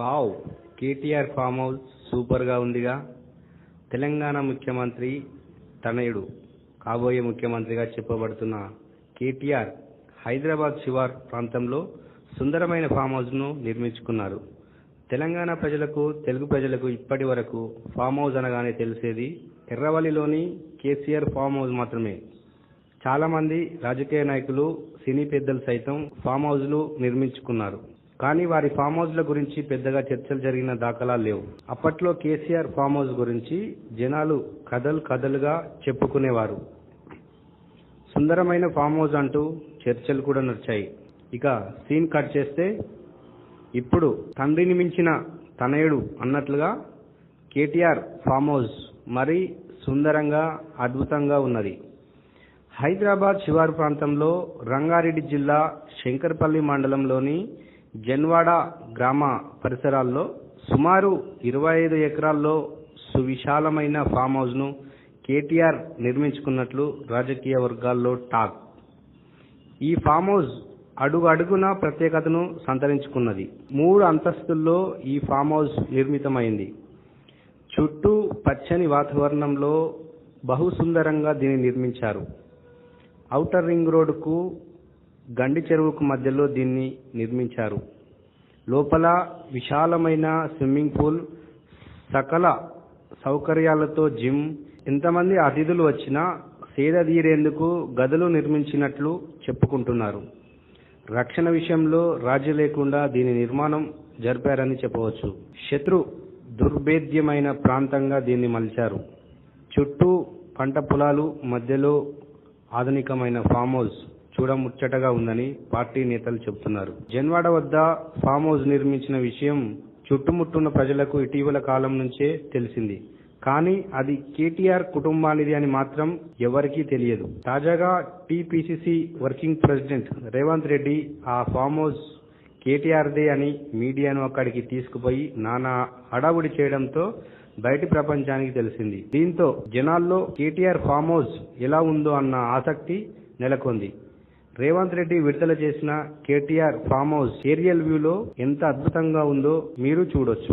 Wow KTR farm house సూపర్గా ఉందిగా. తెలంగాణ ముఖ్యమంత్రి తనయుడు కాబోయే ముఖ్యమంత్రిగా చెప్పబడుతున్న కేటీఆర్ హైదరాబాద్ శివార్ ప్రాంతంలో సుందరమైన ఫామ్ హౌస్ను నిర్మించుకున్నారు. తెలంగాణ ప్రజలకు తెలుగు ప్రజలకు ఇప్పటి వరకు ఫామ్ హౌస్ అనగానే తెలిసేది ఎర్రవల్లిలోని కేసీఆర్ ఫామ్ హౌస్ మాత్రమే. చాలా మంది రాజకీయ నాయకులు సినీ పెద్దలు సైతం ఫామ్ హౌస్లు నిర్మించుకున్నారు. కానీ వారి ఫామ్ హౌస్ల గురించి పెద్దగా చర్చలు జరిగిన దాఖలాలు లేవు. అప్పట్లో కేసీఆర్ ఫామ్ హౌస్ గురించి జనాలు కథలు కథలుగా చెప్పుకునేవారు. సుందరమైన ఫామ్ హౌస్ అంటూ చర్చలు కూడా నడిచాయి. ఇక సీన్ కట్ చేస్తే ఇప్పుడు తండ్రిని మించిన తనయుడు అన్నట్లుగా కేటీఆర్ ఫామ్ హౌస్ మరీ సుందరంగా అద్భుతంగా ఉన్నది. హైదరాబాద్ శివారు ప్రాంతంలో రంగారెడ్డి జిల్లా శంకర్పల్లి మండలంలోని జన్వాడ గ్రామ పరిసరాల్లో సుమారు ఇరవై ఐదు ఎకరాల్లో సువిశాలమైన ఫామ్ హౌస్ను కేటీఆర్ నిర్మించుకున్నట్లు రాజకీయ వర్గాల్లో టాక్. ఈ ఫామ్ హౌస్ అడుగు అడుగున ప్రత్యేకతను సంతరించుకున్నది. మూడు అంతస్తుల్లో ఈ ఫామ్ హౌస్ నిర్మితమైంది. చుట్టూ పచ్చని వాతావరణంలో బహు సుందరంగా దీన్ని నిర్మించారు. ఔటర్ రింగ్ రోడ్డుకు గండి చెరువుకు మధ్యలో దీన్ని నిర్మించారు. లోపల విశాలమైన స్విమ్మింగ్ పూల్ సకల సౌకర్యాలతో జిమ్ ఎంతమంది అతిథులు వచ్చినా సేద తీరేందుకు గదులు నిర్మించినట్లు చెప్పుకుంటున్నారు. రక్షణ విషయంలో రాజీ లేకుండా దీని నిర్మాణం జరిపారని చెప్పవచ్చు. శత్రు దుర్భేద్యమైన ప్రాంతంగా దీన్ని మలిచారు. చుట్టూ పంట పొలాలు మధ్యలో ఆధునికమైన ఫామ్ హౌస్. చూడముచ్చటగా ఉందని పార్టీ నేతలు చెబుతున్నారు. జన్వాడ వద్ద ఫామ్ హౌస్ నిర్మించిన విషయం చుట్టుముట్టున్న ప్రజలకు ఇటీవల కాలం నుంచే తెలిసింది. కానీ అది కేటీఆర్ కుటుంబానిది అని మాత్రం ఎవరికీ తెలియదు. తాజాగా TPCC working president Revanth Reddy ఆ ఫామ్ హౌస్ కేటీఆర్దే అని మీడియాను అక్కడికి తీసుకుపోయి నానా హడావుడి చేయడంతో బయటి ప్రపంచానికి తెలిసింది. దీంతో జనాల్లో కేటీఆర్ ఫామ్ హౌస్ ఎలా ఉందో అన్న ఆసక్తి నెలకొంది. రేవంత్ రెడ్డి విడుదల చేసిన కేటీఆర్ ఫామ్ హౌస్ ఏరియల్ వ్యూలో ఎంత అద్భుతంగా ఉందో మీరు చూడొచ్చు.